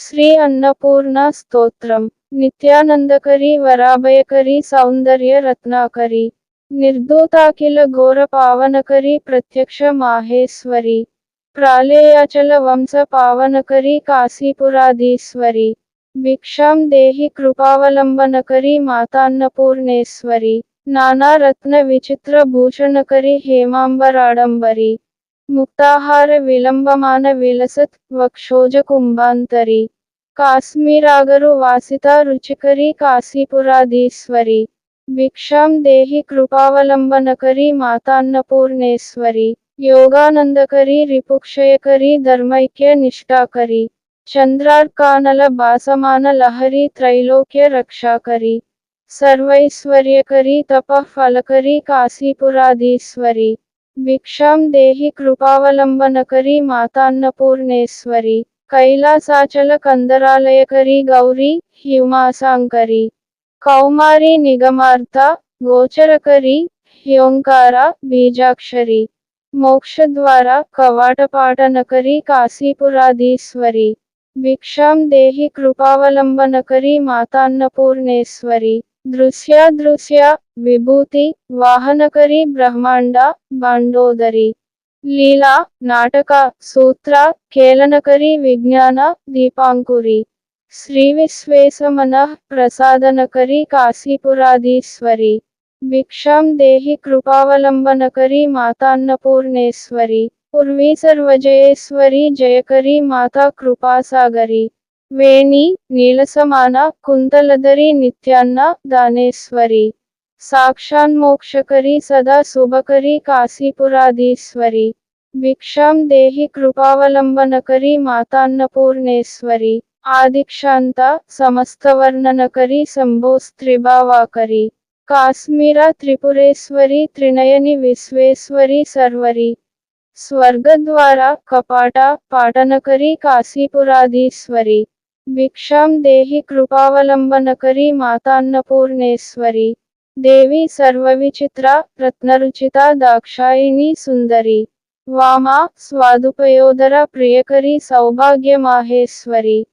श्री अन्नपूर्ण स्त्रोत्र नित्यानंदकरी वराभयकरी सौंदर्य रत्नाकरी निर्दूताखिल घोर पावनक प्रत्यक्ष माहेश्वरी प्रालेयाचल वंश पावनकरी काशीपुराधीश्वरी भिक्षा देहि कृपावलंबनकरी माता नाना रत्न विचित्र भूषणकरी हेमांबराडंबरी मुक्ताहार विलंबमान विलसत वक्षोज कुंभांतरी काश्मीर आगरु वासिता रुचिकरी काशीपुराधीश्वरी। भिक्षा देहि कृपावलंबनकरी मातापूर्णेश्वरी योगानंदकरी रिपुक्षयकरी धर्मैक्य निष्ठाकरी। चंद्रार्कानल बासमान लहरी त्रैलोक्य रक्षाकरी। सर्वैश्वर्यकरी तपफलकरी काशीपुराधीश्वरी। भिक्षां देहि कृपावलम्बनकरी मातान्नपूर्णेश्वरी कैलासाचल कंदरालयकरी गौरी ह्युमासांकरी कौमारी निगमार्ता गोचरकरी ह्योंकारा बीजाक्षरी, मोक्षद्वारा, कवाटपाटनकरी काशीपुरादीश्वरी भिक्षां देहि कृपावलम्बनकरी मातान्नपूर्णेश्वरी। दृश्य दृश्य विभूति वाहनकरी ब्रह्मांड बांडोदरी लीला नाटक सूत्र केलनकरी विज्ञान दीपांकुरी श्री विस्व मन प्रसादन करी काशीपुरादीश्वरी भिक्षा देहि कृपावलंबनकरी माताअन्नपूर्णेश्वरी पूर्वी सर्वजयेश्वरी जयकरी माता कृपा सागरी ವೇಣಿ ನೀಳಸಮಾನ ಕುಂತಲದರಿ ನಿತ್ಯಾನ್ನ ದಾನೇಶ್ವರಿ ಸಾಕ್ಷಾನ್ಮೋಕ್ಷಕರಿ ಸದಾ ಶುಭಕರಿ ಕಾಶೀಪುರಾಧೀಶ್ವರಿ ಭಿಕ್ಷಾಂ ದೇಹಿ ಕೃಪಾವಲಂಬನಕರಿ ಮಾತಾನ್ನಪೂರ್ಣೇಶ್ವರಿ ಆದಿಕ್ಷಾಂತ ಸಮಸ್ತವರ್ಣನಕರಿ ಸಂಭೋಸ್ತ್ರಿಭಾವಾಕರಿ ಕಾಶ್ಮೀರ ತ್ರಿಪುರೇಶ್ವರಿ ತ್ರಿನಯನಿ ವಿಶ್ವೇಶ್ವರಿ ಸರ್ವರಿ స్వర్గద్వార కపాట పాటనకరి కాశీపురాధీశ్వరి भिक्षा देहि कृपावलम्बनकरी मातापूर्णेश्वरी देवी सर्वविचित्रा, रत्नरुचिता दाक्षायिणी सुंदरी वामा स्वादुपयोदरा प्रियकरी, सौभाग्यमाहेश्वरी।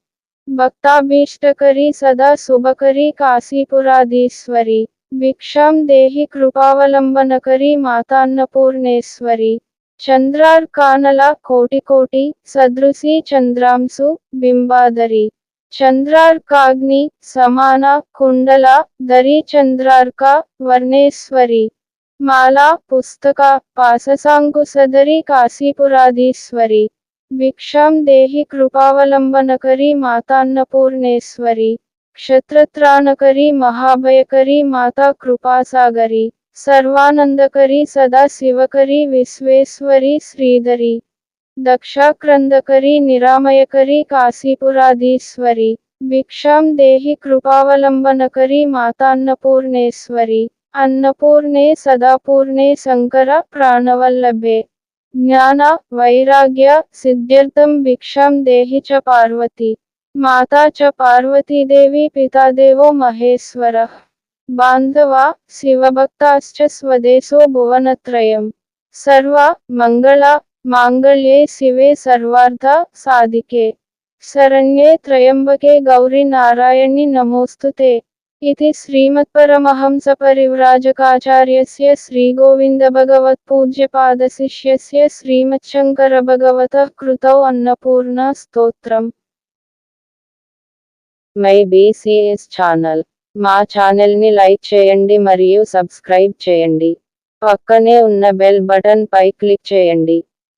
भक्ताभीष्टकरी, सदा सुभकरी काशीपुराधीश्वरी। भिक्षा देहि कृपावलम्बनकरी मातापूर्णेश्वरी चन्द्रार्कानला, कोटिकोटि, सदृशी चंद्रांशु बिंबादरी चंद्रार्काग्नि, समाना, कुंडला दरी चंद्रार्का वर्णेश्वरी, माला, पुस्तका पाससांकुशदरी काशीपुराधीश्वरी, भिक्षा देहि, कृपावलंबनकरी मातापूर्णेश्वरी क्षत्रत्रानकरी महाभयकरी, माता कृपासागरी, सर्वानंदकरी, सदा शिवकरी, विश्वेश्वरी, श्रीधरी దక్షాక్రందకరి నిరామయకరి కాశీపురాధీశ్వరి భిక్షాం దేహి కృపావలంబనకరి మాతాన్నపూర్ణేశ్వరి అన్నపూర్ణే సదాపూర్ణే శంకర ప్రాణవల్లభే జ్ఞాన వైరాగ్య సిద్ధ్యర్థం భిక్షాం దేహి చ పార్వతి మాతా చ పార్వతీదేవి పితాదేవో మహేశ్వర బాంధవ శివభక్తాశ్చ స్వదేశో భువనత్రయం సర్వ మంగళ మాంగళ్యే శివే సర్వార్థ సాధికే. శరణ్యే త్రయంబకే గౌరీ నారాయణి నమోస్తుతే. ఇది శ్రీమత్పరమహంసపరివ్రాజకాచార్యస్య శ్రీమచ్చంకర భగవత కృతౌ అన్నపూర్ణ స్తోత్రం. My BCS channel. మా ఛానల్ని లైక్ చేయండి మరియు సబ్స్క్రైబ్ చేయండి. పక్కనే ఉన్న బెల్ బటన్ పై క్లిక్ చేయండి.